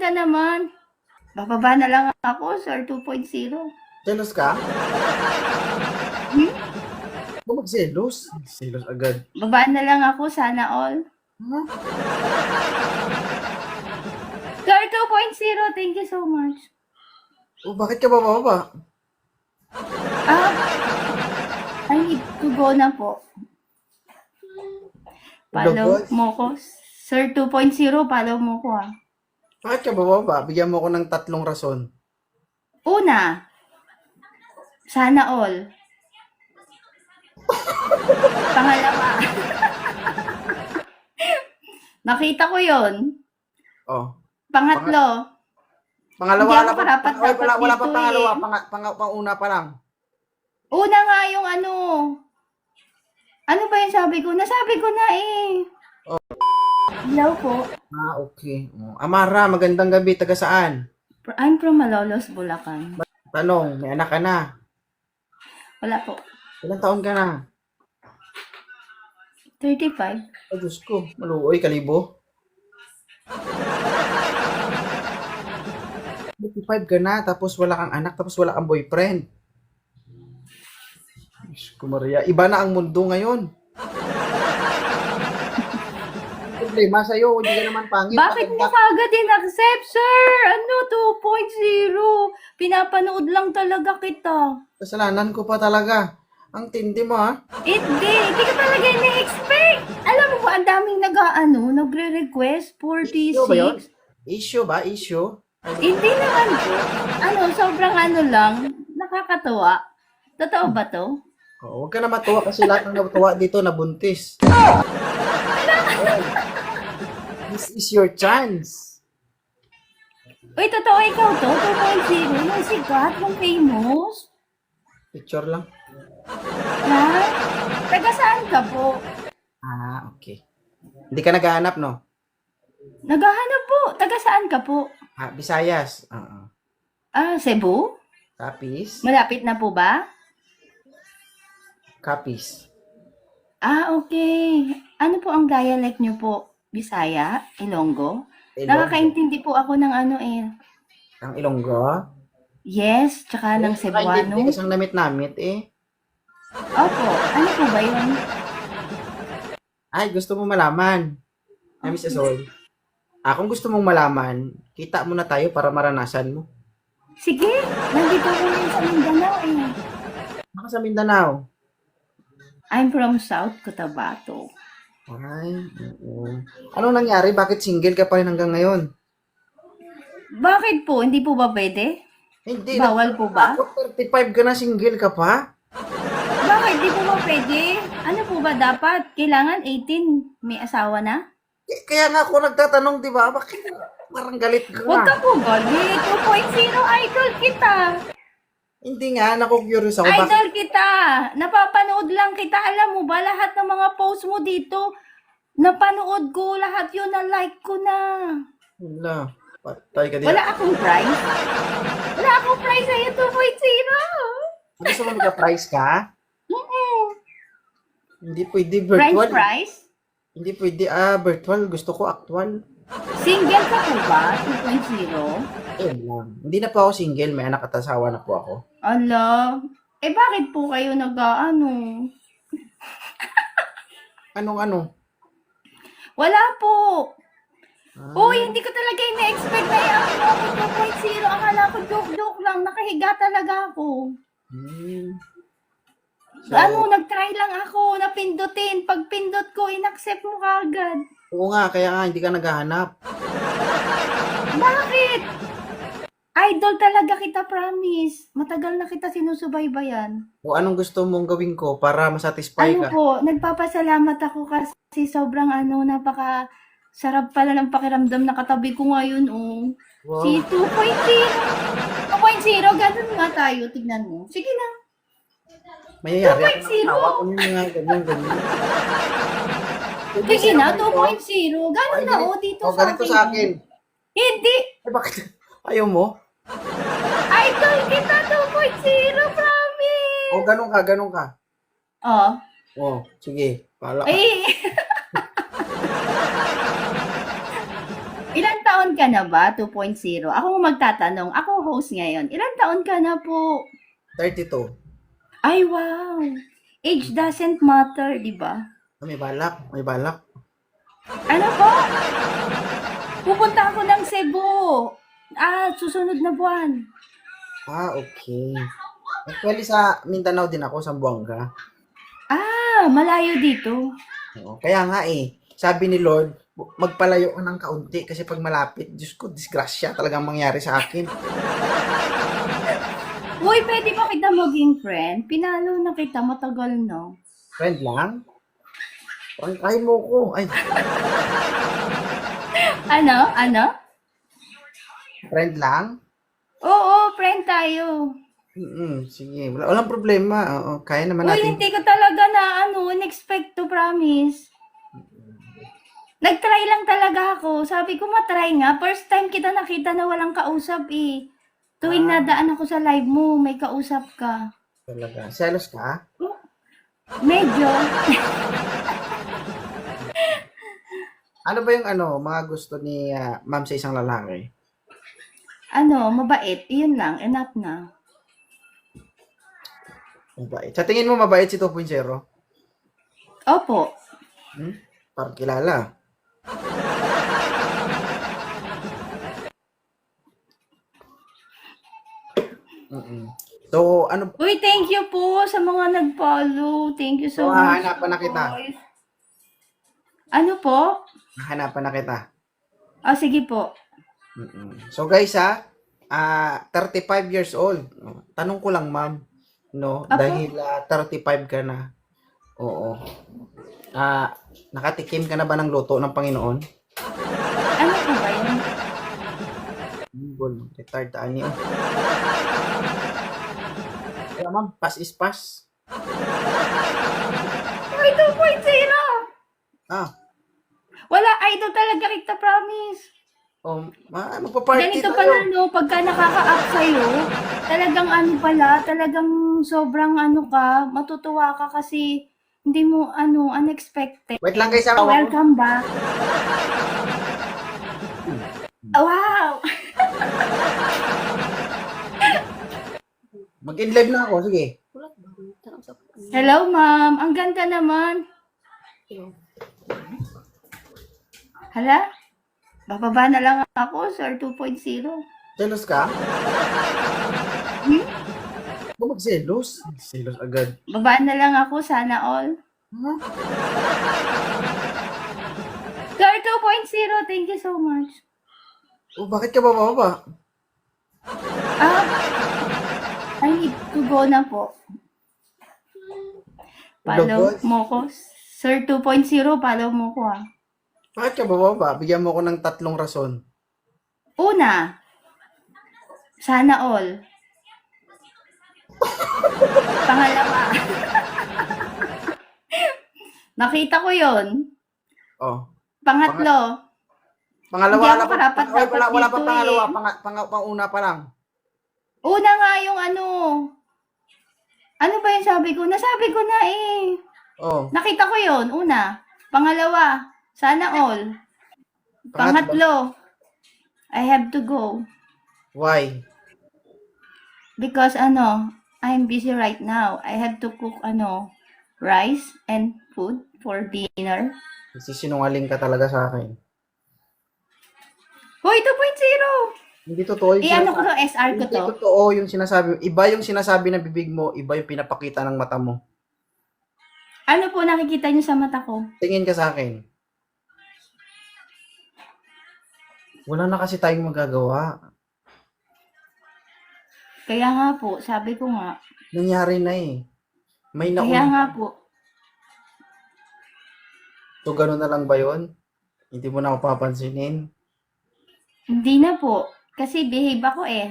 ka naman. Bababa na lang ako, sir, 2.0. Jealous ka? Hmm? Ba magselos? Selos agad. Baba na lang ako, sana all. Huh? Sir, 2.0, thank you so much. Oh, bakit ka bababa? Ah, I need to go na po. Follow mo ko. Sir 2.0, follow mo ko ah. Bakit ka bababa? Bigyan mo ko ng tatlong rason. Una, sana all. Pangalawa, nakita ko yon. Oh. Pangatlo, Pangalawa Hindi ako wala pa- karapat Ay, wala, dapat wala pa dito pangalawa. eh. Pang, pang, panguna pa lang. una nga yung ano. Ano ba yung sabi ko? Nasabi ko na eh. Hello po. Ah, okay. Oh. Amara, magandang gabi. Taga saan? I'm from Malolos, Bulacan. Tanong, may anak ka na. Wala po. Ilang taon ka na? 35. Ay, Diyos ko. Maluoy, kalibo. 55 ka na, tapos wala kang anak, tapos wala kang boyfriend. Diyos ko, Maria. Iba na ang mundo ngayon. Problema sa'yo, hindi ka naman pangit. Bakit mo maganda. kagad in-accept, sir? Ano, 2.0? Pinapanood lang talaga kita. Kasalanan ko pa talaga. Ang tindi mo, ha? Hindi, hindi ka talaga in-expect. Alam mo ba, ang daming nag-ano, nagre-request, Issue ba yun? 46. Issue ba? Issue? Hindi naman. Ano, sobrang ano lang, nakakatawa. Totoo ba to? Oh, huwag ka na matuwa kasi lahat ng natuwa dito nabuntis. This is your chance. Uy, totoo ikaw to? 2.0? Yung sigat, yung famous? Picture lang. Ha? Taga saan ka po? Ah, okay. Hindi ka naghahanap, no? Naghahanap po. Taga saan ka po? Ah, Visayas. Oo. Ah, Cebu? Kapis. Malapit na po ba? Kapis. Ah, okay. Ano po ang dialect nyo po? Bisaya? Ilonggo? Ilonggo. Nakakaintindi po ako ng ano eh. Ang Ilonggo. Yes, tsaka ng Cebuano. Hindi kasi ang namit-namit, eh. Opo. Ano po ba yun? Ay, gusto mo malaman. Ay, Miss Azol. Ah, kung gusto mong malaman, kita muna tayo para maranasan mo. Sige, nandito ko rin sa Mindanao eh. Baka sa Mindanao. I'm from South Cotabato. Ay, oo. Anong nangyari? Bakit single ka pa rin hanggang ngayon? Bakit po? Hindi po ba pwede? Hindi. Bawal po ba? Ako, 35 ka na, single ka pa? Bakit? Hindi po ba pwede? Ano po ba dapat? Kailangan 18 may asawa na? Eh, Kaya nga ako nagtatanong, di ba? Bakit parang galit ka? Huwag ka po galit. 2.0 idol kita. Hindi nga, naku-curious ako. Bakit? Idol kita. Napapanood lang kita. Alam mo ba, lahat ng mga post mo dito, napanood ko. Lahat yun na like ko na. Wala. Patay ka. Wala akong prize. Wala akong prize sa'yo, 2.0. Gusto mo magka-price ka? Mm-mm. Hindi pwede French virtual. fries? Hindi pwede. Ah, virtual. Gusto ko actual. Single ka po ba? 2.0? Ayun lang. Hindi na po ako single. May anak at asawa na po ako. Ala, eh bakit po kayo nag-ano? Anong ano? Wala po. Ah, Uy, hindi ko talaga ina-expect na yung ako 2.0. Akala ko joke-joke lang. Nakahiga talaga ako. hmm. So, ano, nag-try lang ako. Napindutin. Pag pindot ko, in-accept mo kagad. Oo nga, kaya nga hindi ka naghahanap. Bakit? Idol talaga kita, promise. Matagal na kita sinusubaybayan. O anong gusto mong gawin ko para masatisfy Ano ka? po, nagpapasalamat ako kasi sobrang ano, napaka sarap pala ng pakiramdam na katabi ko ngayon, oh. Wow. Si 2.0. 2.0, ganun nga tayo. Tignan mo. Sige na. Mayayari ako 2.0. ng tawa ko yung mga ganyan, ganyan. Sige na, 2.0. Ganun na, oh, dito O, sa ganito sa akin. Hindi. Eh, bakit? Ayaw mo? Idol kita, 2.0, promise. O, ganun ka, ganun ka. Oh. O, sige. Pala. Eh. Ilan taon ka na ba? 2.0. Ako magtatanong. Ako host ngayon. Ilan taon ka na po? 32. Ay, wow. Age doesn't matter, di ba? Ah, May balak, may balak. Ano po? Pupunta ako ng Cebu. Ah, susunod na buwan. Ah, okay. Actually, sa Mindanao din ako, sa Buanga. Ah, malayo dito. Oo. Kaya nga eh, sabi ni Lord, magpalayo ka ng kaunti kasi pag malapit, Diyos ko, disgrasya talagang mangyari sa akin. Uy, pwede ba kita maging friend? Pinalo na kita, matagal no. Friend lang? Pangkain mo ko. Ay, Ano? Ano? Friend lang? Oo, friend tayo. Mm sige, wala, walang problema. Oo, kaya naman Uy, natin. hindi ko talaga na ano, in-expect to promise. Nag-try lang talaga ako. Sabi ko, matry nga. First time kita nakita na walang kausap eh. Tuwing Ah. nadaan ako sa live mo, may kausap ka. Talaga. Selos ka? Medyo. Ano ba yung ano, mga gusto ni ah, ma'am sa isang lalaki? Ano, mabait. Yun lang. Enough na. Mabait. Sa tingin mo mabait si 2.0? Opo. Hmm? Parang kilala. Mm-mm. So, ano, Uy, thank you po sa mga nag-follow. Thank you so So, much. hahanapan na kita. boys. Ano po? hanapan na kita. Ah, sige po. Mm-mm. So guys ha, ah 35 years old. Tanong ko lang ma'am, no, Apo? dahil ah, 35 ka na. Oo. Ah, nakatikim ka na ba ng luto ng Panginoon? Ano po ba yun? Bol, retard ani. oh. Kaya ma'am, pass is pass. Ay, 2.0! Ah, Wala, idol talaga kita, promise. Oh, ma, magpa-party Ganito tayo. pala, no, pagka nakaka-up sa'yo, talagang ano pala, talagang sobrang ano ka, matutuwa ka kasi hindi mo, ano, unexpected. Wait lang guys, ah. Welcome back. Wow! Mag-in live na ako, sige. Hello, ma'am. Ang ganda naman. Hala? Bababa na lang ako, sir, 2.0. Selos ka? Hmm? Ba magselos? Selos agad. Baba na lang ako, sana all. Huh? Sir, 2.0, thank you so much. Oh, bakit ka bababa? Ah, I need to go na po. Follow mo ko. Sir 2.0, follow mo ko ah. Bakit ka bababa? Bigyan mo ko ng tatlong rason. Una, sana all. Pangalawa, nakita ko yon. Oh. Pangatlo, Pangalawa Hindi ako wala pa, karapat pang- wala, wala, wala pa dito pangalawa, eh. pang, pang, panguna pa lang. una nga yung ano. Ano ba yung sabi ko? Nasabi ko na eh. Oh. Nakita ko yon una. Pangalawa, sana all. Pangatlo, I have to go. Why? Because ano, I'm busy right now. I have to cook ano, rice and food for dinner. Sisinungaling ka talaga sa akin. Hoy, 2.0! Hindi totoo yung Eh, ano ko to, SR ko Hindi to. totoo yung sinasabi. Iba yung sinasabi ng bibig mo, iba yung pinapakita ng mata mo. Ano po nakikita niyo sa mata ko? Tingin ka sa akin. Wala na kasi tayong magagawa. Kaya nga po, sabi ko nga. Nangyari na eh. May Kaya nauna. nga po. So, gano'n na lang ba yun? Hindi mo na ako papansinin. Hindi na po. Kasi behave ako eh.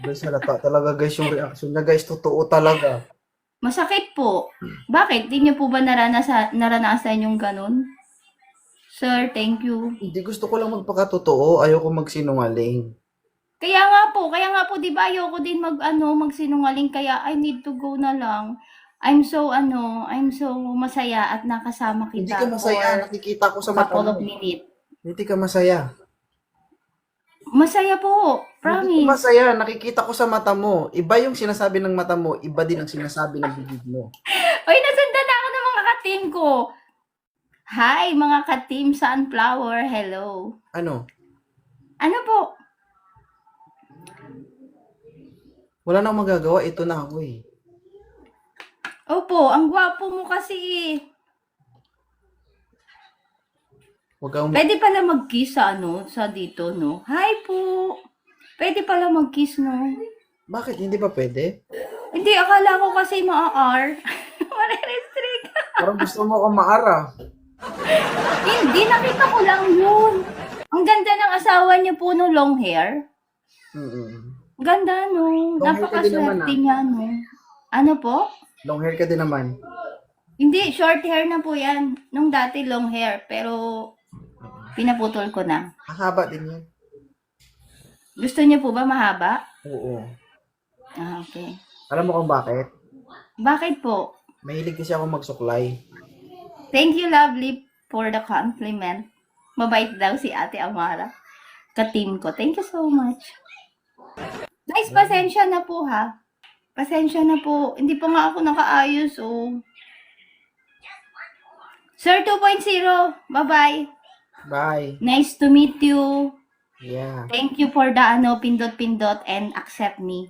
Guys, halata talaga guys yung reaction niya guys. Totoo talaga. Masakit po. Bakit? Di niyo po ba naranasan, naranasan yung ganun? Sir, thank you. Hindi gusto ko lang magpakatotoo. Ayoko magsinungaling. Kaya nga po, kaya nga po, di ba, ayoko din mag, ano, magsinungaling, kaya I need to go na lang. I'm so ano, I'm so masaya at nakasama Hindi kita ka masaya. Nakikita ko sa mata couple mo. of minutes. Hindi ka masaya. Masaya po, Hindi ka promise. masaya. Nakikita ko sa mata mo. Iba yung sinasabi ng mata mo. Iba din ang sinasabi ng bibig mo. Uy, nasundan ako ng mga ka-team ko. Hi, mga ka-team Sunflower. Hello. Ano? Ano po? Wala nang magagawa. Ito na ako eh. Opo, ang gwapo mo kasi eh. Huwag kang... Pwede pala mag-kiss sa ano, sa dito, no? Hi po. Pwede pala mag-kiss, no? Bakit? Hindi ba pwede? Hindi, akala ko kasi maa-R. Mare-restrict. Parang gusto mo akong maara. Hindi, nakita ko lang yun. Ang ganda ng asawa niya po no long hair. Mm-mm. Ganda, no? Long hair ka din naman, Napakaswerte ah. niya, no? Ano po? Long hair ka din naman. Hindi, short hair na po yan. Nung dati long hair, pero pinaputol ko na. Hahaba din yan. Gusto niyo po ba mahaba? Oo. Ah, okay. Alam mo kung bakit? Bakit po? Mahilig kasi ako magsuklay. Thank you, lovely, for the compliment. Mabait daw si Ate Amara. Ka-team ko. Thank you so much. Guys, pasensya na po ha. Pasensya na po. Hindi pa nga ako nakaayos, oh. Sir 2.0, bye-bye. Bye. Nice to meet you. Yeah. Thank you for the ano, pindot-pindot and accept me.